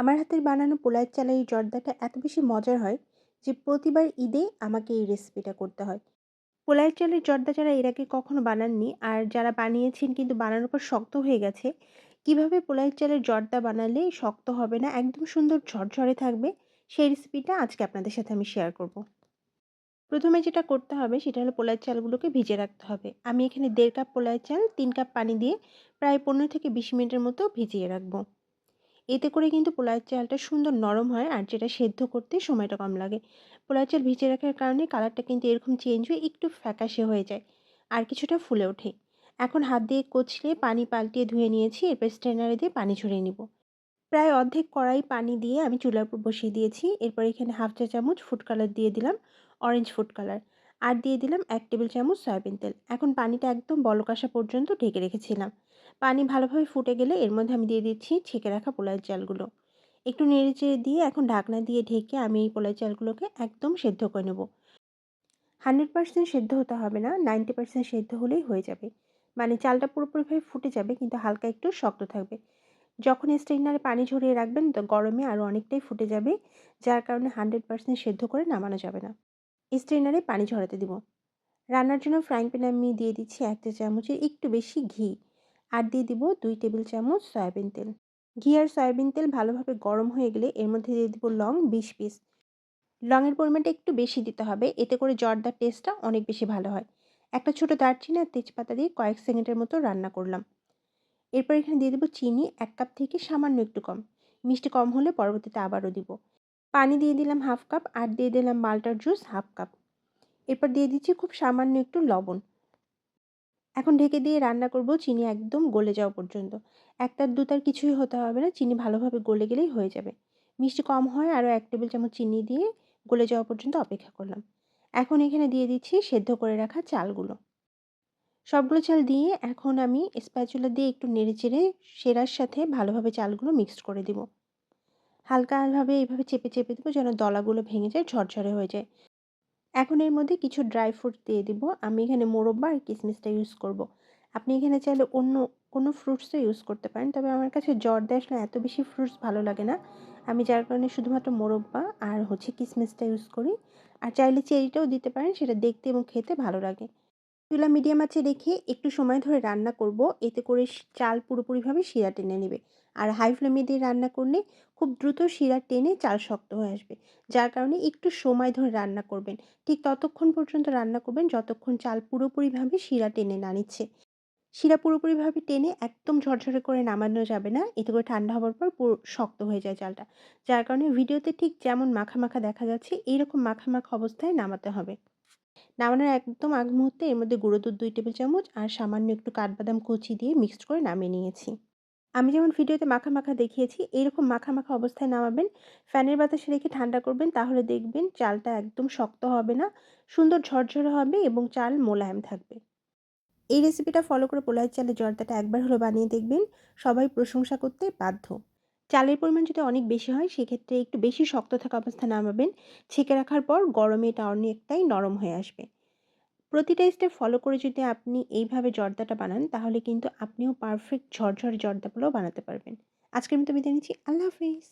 আমার হাতের বানানো পোলাওয়ের চালের এই জর্দাটা এত বেশি মজার হয় যে প্রতিবার ঈদে আমাকে এই রেসিপিটা করতে হয়। পোলাওয়ের চালের জর্দা যারা এর আগে কখনো বানাননি আর যারা বানিয়েছেন কিন্তু বানানোর পর শক্ত হয়ে গেছে, কীভাবে পোলাওয়ের চালের জর্দা বানালে শক্ত হবে না, একদম সুন্দর ঝরঝরে থাকবে, সেই রেসিপিটা আজকে আপনাদের সাথে আমি শেয়ার করব। প্রথমে যেটা করতে হবে সেটা হলো পোলাওয়ের চালগুলোকে ভিজে রাখতে হবে। আমি এখানে দেড় কাপ পোলাওয়ের চাল, তিন কাপ পানি দিয়ে প্রায় পনেরো থেকে বিশ মিনিটের মতো ভিজিয়ে রাখব। এতে করে কিন্তু পোলাওয়ের চালটা সুন্দর নরম হয় আর যেটা সেদ্ধ করতে সময়টা কম লাগে। পোলাওয়ের চাল ভিজে রাখার কারণে কালারটা কিন্তু এরকম চেঞ্জ হয়ে একটু ফ্যাকাশে হয়ে যায় আর কিছুটা ফুলে ওঠে। এখন হাত দিয়ে কচলে পানি পাল্টিয়ে ধুয়ে নিয়েছি, এরপর স্ট্রেনারে দিয়ে পানি ঝরিয়ে নিব। প্রায় অর্ধেক কড়াই পানি দিয়ে আমি চুলার উপর বসিয়ে দিয়েছি। এরপর এখানে হাফ চা চামচ ফুড কালার দিয়ে দিলাম অরেঞ্জ ফুড কালার আর দিয়ে দিলাম এক টেবিল চামচ সয়াবিন তেল। এখন পানিটা একদম বলক আসা পর্যন্ত ঢেকে রেখেছিলাম। পানি ভালোভাবে ফুটে গেলে এর মধ্যে আমি দিয়ে দিচ্ছি ছেঁকে রাখা পোলাওয়ের চালগুলো। একটু নেড়ে চেড়ে দিয়ে এখন ঢাকনা দিয়ে ঢেকে আমি এই পোলাওয়ের চালগুলোকে একদম সেদ্ধ করে নেব। হান্ড্রেড পার্সেন্ট সেদ্ধ হতে হবে না, নাইনটি পার্সেন্ট সেদ্ধ হলেই হয়ে যাবে। মানে চালটা পুরোপুরিভাবে ফুটে যাবে, কিন্তু হালকা একটু শক্ত থাকবে। যখন স্ট্রেনারে পানি ঝরিয়ে রাখবেন, তো গরমে আরও অনেকটাই ফুটে যাবে, যার কারণে হান্ড্রেড পার্সেন্ট সেদ্ধ করে নামানো যাবে না। স্ট্রেনারে পানি ঝরাতে দিব। রান্নার জন্য ফ্রাইং প্যানে আমি দিয়ে দিচ্ছি এক চামচের একটু বেশি ঘি। আর দিয়ে দিব দুই টেবিল চামচ সয়াবিন তেল। ঘি আর সয়াবিন তেল ভালোভাবে গরম হয়ে গেলে এর মধ্যে দিয়ে দিব লং বিশ পিস। লংয়ের পরিমাণটা একটু বেশি দিতে হবে, এতে করে জর্দার টেস্টটা অনেক বেশি ভালো হয়। একটা ছোটো দারচিনি আর তেজপাতা দিয়ে কয়েক সেকেন্ডের মতো রান্না করলাম। এরপর এখানে দিয়ে দেবো চিনি এক কাপ থেকে সামান্য একটু কম। মিষ্টি কম হলে পরবর্তীতে আবারও দিব। পানি দিয়ে দিলাম হাফ কাপ আর দিয়ে দিলাম মালটার জুস হাফ কাপ। এরপর দিয়ে দিচ্ছি খুব সামান্য একটু লবণ। এখন ঢেকে দিয়ে রান্না করব চিনি একদম গলে যাওয়া পর্যন্ত। একটার দুটার কিছুই হতে হবে না, চিনি ভালোভাবে গলে গেলেই হয়ে যাবে। মিষ্টি কম হয়, আরও এক টেবিল চামচ চিনি দিয়ে গলে যাওয়া পর্যন্ত অপেক্ষা করলাম। এখন এখানে দিয়ে দিচ্ছি সেদ্ধ করে রাখা চালগুলো। সবগুলো চাল দিয়ে এখন আমি স্প্যাচুলা দিয়ে একটু নেড়ে চেড়ে সেরার সাথে ভালোভাবে চালগুলো মিক্সড করে দিব। হালকাভাবে এইভাবে চেপে চেপে দেবো যেন দলাগুলো ভেঙে যায়, ঝরঝরে হয়ে যায়। এখন এর মধ্যে কিছু ড্রাই ফ্রুট দিয়ে দিব। আমি এখানে মোরব্বা আর কিসমিসটা ইউজ করব। আপনি এখানে চাইলে অন্য কোনো ফ্রুটসও ইউজ করতে পারেন। তবে আমার কাছে জ্বর জর্দা না এত বেশি ফ্রুটস ভালো লাগে না। আমি যার কারণে শুধুমাত্র মোরব্বা আর হচ্ছে কিসমিসটা ইউজ করি। আর চাইলে চেরিটাও দিতে পারেন, সেটা দেখতে এবং খেতে ভালো লাগে। চুলা মিডিয়াম আছে রেখে একটু সময় ধরে রান্না করব। এতে করে চাল পুরোপুরিভাবে শিরা টেনে নেবে। আর হাই ফ্লেমে দিয়ে রান্না করলে খুব দ্রুত শিরা টেনে চাল শক্ত হয়ে আসবে। যার কারণে একটু সময় ধরে রান্না করবেন। ঠিক ততক্ষণ পর্যন্ত রান্না করবেন যতক্ষণ চাল পুরোপুরিভাবে শিরা টেনে না নিচ্ছে। শিরা পুরোপুরিভাবে টেনে একদম ঝরঝরে করে নামানো যাবে না। এতে করে ঠান্ডা হওয়ার পর পুরো শক্ত হয়ে যায় চালটা। যার কারণে ভিডিওতে ঠিক যেমন মাখা মাখা দেখা যাচ্ছে এইরকম মাখা মাখা অবস্থায় নামাতে হবে। নামানোর একদম আগ মুহূর্তে এর মধ্যে গুঁড়ো দুধ দুই টেবিল চামচ আর সামান্য একটু কাঠবাদাম কুচি দিয়ে মিক্সড করে নামিয়ে নিয়েছি। আমি যেমন ভিডিওতে মাখা মাখা দেখিয়েছি এইরকম মাখা মাখা অবস্থায় নামাবেন, ফ্যানের বাতাসে রেখে ঠান্ডা করবেন, তাহলে দেখবেন চালটা একদম শক্ত হবে না, সুন্দর ঝরঝরে হবে এবং চাল মোলায়েম থাকবে। এই রেসিপিটা ফলো করে পোলাওয়ের চালের জর্দাটা একবার হলো বানিয়ে দেখবেন, সবাই প্রশংসা করতে বাধ্য। চালের পরিমাণ যদি অনেক বেশি হয়, সেক্ষেত্রে একটু বেশি শক্ত থাকা অবস্থায় নামাবেন। ছেঁকে রাখার পর গরমে এটা অনেকটাই নরম হয়ে আসবে। প্রতিটা স্টেপ ফলো করে যদি আপনি এইভাবে জর্দাটা বানান, তাহলে কিন্তু আপনিও পারফেক্ট ঝরঝর জর্দা পোলাও বানাতে পারবেন। আজকের মতো বিদায় নিচ্ছি। আল্লাহ হাফিজ।